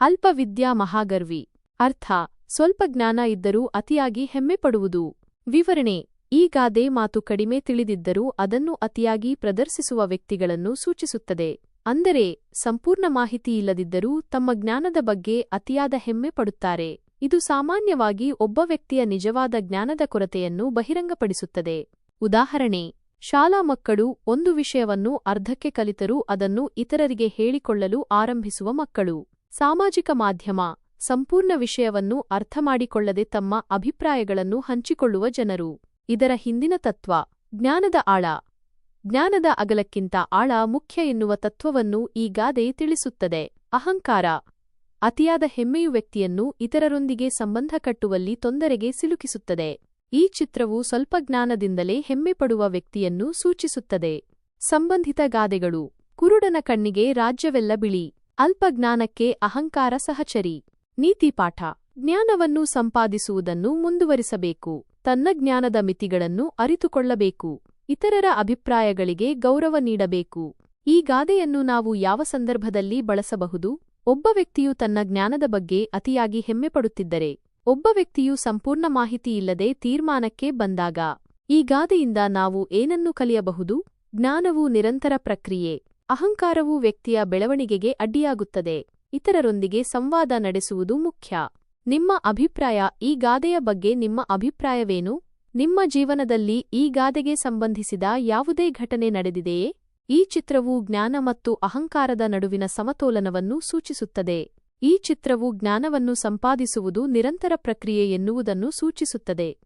ಅಲ್ಪವಿದ್ಯಾ ಮಹಾಗರ್ವಿ. ಅರ್ಥ, ಸ್ವಲ್ಪ ಜ್ಞಾನ ಇದ್ದರೂ ಅತಿಯಾಗಿ ಹೆಮ್ಮೆಪಡುವುದು. ವಿವರಣೆ, ಈ ಗಾದೆ ಮಾತು ಕಡಿಮೆ ತಿಳಿದಿದ್ದರೂ ಅದನ್ನು ಅತಿಯಾಗಿ ಪ್ರದರ್ಶಿಸುವ ವ್ಯಕ್ತಿಗಳನ್ನು ಸೂಚಿಸುತ್ತದೆ. ಅಂದರೆ, ಸಂಪೂರ್ಣ ಮಾಹಿತಿ ಇಲ್ಲದಿದ್ದರೂ ತಮ್ಮ ಜ್ಞಾನದ ಬಗ್ಗೆ ಅತಿಯಾದ ಹೆಮ್ಮೆ ಪಡುತ್ತಾರೆ ಇದು ಸಾಮಾನ್ಯವಾಗಿ ಒಬ್ಬ ವ್ಯಕ್ತಿಯ ನಿಜವಾದ ಜ್ಞಾನದ ಕೊರತೆಯನ್ನು ಬಹಿರಂಗಪಡಿಸುತ್ತದೆ. ಉದಾಹರಣೆ, ಶಾಲಾ ಮಕ್ಕಳು ಒಂದು ವಿಷಯವನ್ನು ಅರ್ಧಕ್ಕೆ ಕಲಿತರೂ ಅದನ್ನು ಇತರರಿಗೆ ಹೇಳಿಕೊಳ್ಳಲು ಆರಂಭಿಸುವ ಮಕ್ಕಳು. ಸಾಮಾಜಿಕ ಮಾಧ್ಯಮ ಸಂಪೂರ್ಣ ವಿಷಯವನ್ನು ಅರ್ಥಮಾಡಿಕೊಳ್ಳದೆ ತಮ್ಮ ಅಭಿಪ್ರಾಯಗಳನ್ನು ಹಂಚಿಕೊಳ್ಳುವ ಜನರು. ಇದರ ಹಿಂದಿನ ತತ್ವ, ಜ್ಞಾನದ ಆಳ. ಜ್ಞಾನದ ಅಗಲಕ್ಕಿಂತ ಆಳ ಮುಖ್ಯ ಎನ್ನುವ ತತ್ವವನ್ನು ಈ ಗಾದೆ ತಿಳಿಸುತ್ತದೆ. ಅಹಂಕಾರ, ಅತಿಯಾದ ಹೆಮ್ಮೆಯು ವ್ಯಕ್ತಿಯನ್ನು ಇತರರೊಂದಿಗೆ ಸಂಬಂಧ ಕಟ್ಟುವಲ್ಲಿ ತೊಂದರೆಗೆ ಸಿಲುಕಿಸುತ್ತದೆ. ಈ ಚಿತ್ರವು ಸ್ವಲ್ಪ ಜ್ಞಾನದಿಂದಲೇ ಹೆಮ್ಮೆಪಡುವ ವ್ಯಕ್ತಿಯನ್ನು ಸೂಚಿಸುತ್ತದೆ. ಸಂಬಂಧಿತ ಗಾದೆಗಳು, ಕುರುಡನ ಕಣ್ಣಿಗೆ ರಾಜ್ಯವೆಲ್ಲ ಬಿಳಿ. ಅಲ್ಪ ಜ್ಞಾನಕ್ಕೆ ಅಹಂಕಾರ ಸಹಚರಿ. ನೀತಿಪಾಠ. ಜ್ಞಾನವನ್ನು ಸಂಪಾದಿಸುವುದನ್ನು ಮುಂದುವರಿಸಬೇಕು. ತನ್ನ ಜ್ಞಾನದ ಮಿತಿಗಳನ್ನು ಅರಿತುಕೊಳ್ಳಬೇಕು. ಇತರರ ಅಭಿಪ್ರಾಯಗಳಿಗೆ ಗೌರವ ನೀಡಬೇಕು. ಈ ಗಾದೆಯನ್ನು ನಾವು ಯಾವ ಸಂದರ್ಭದಲ್ಲಿ ಬಳಸಬಹುದು? ಒಬ್ಬ ವ್ಯಕ್ತಿಯು ತನ್ನ ಜ್ಞಾನದ ಬಗ್ಗೆ ಅತಿಯಾಗಿ ಹೆಮ್ಮೆಪಡುತ್ತಿದ್ದರೆ, ಒಬ್ಬ ವ್ಯಕ್ತಿಯು ಸಂಪೂರ್ಣ ಮಾಹಿತಿಯಿಲ್ಲದೆ ತೀರ್ಮಾನಕ್ಕೆ ಬಂದಾಗ, ಈ ಗಾದೆಯಿಂದ ನಾವು ಏನನ್ನು ಕಲಿಯಬಹುದು? ಜ್ಞಾನವು ನಿರಂತರ ಪ್ರಕ್ರಿಯೆ. ಅಹಂಕಾರವು ವ್ಯಕ್ತಿಯ ಬೆಳವಣಿಗೆಗೆ ಅಡ್ಡಿಯಾಗುತ್ತದೆ. ಇತರರೊಂದಿಗೆ ಸಂವಾದ ನಡೆಸುವುದು ಮುಖ್ಯ. ನಿಮ್ಮ ಅಭಿಪ್ರಾಯ ಈ ಗಾದೆಯ ಬಗ್ಗೆ ನಿಮ್ಮ ಅಭಿಪ್ರಾಯವೇನು? ನಿಮ್ಮ ಜೀವನದಲ್ಲಿ ಈ ಗಾದೆಗೆ ಸಂಬಂಧಿಸಿದ ಯಾವುದೇ ಘಟನೆ ನಡೆದಿದೆಯೇ? ಈ ಚಿತ್ರವು ಜ್ಞಾನ ಮತ್ತು ಅಹಂಕಾರದ ನಡುವಿನ ಸಮತೋಲನವನ್ನು ಸೂಚಿಸುತ್ತದೆ. ಈ ಚಿತ್ರವು ಜ್ಞಾನವನ್ನು ಸಂಪಾದಿಸುವುದು ನಿರಂತರ ಪ್ರಕ್ರಿಯೆ ಎನ್ನುವುದನ್ನು ಸೂಚಿಸುತ್ತದೆ.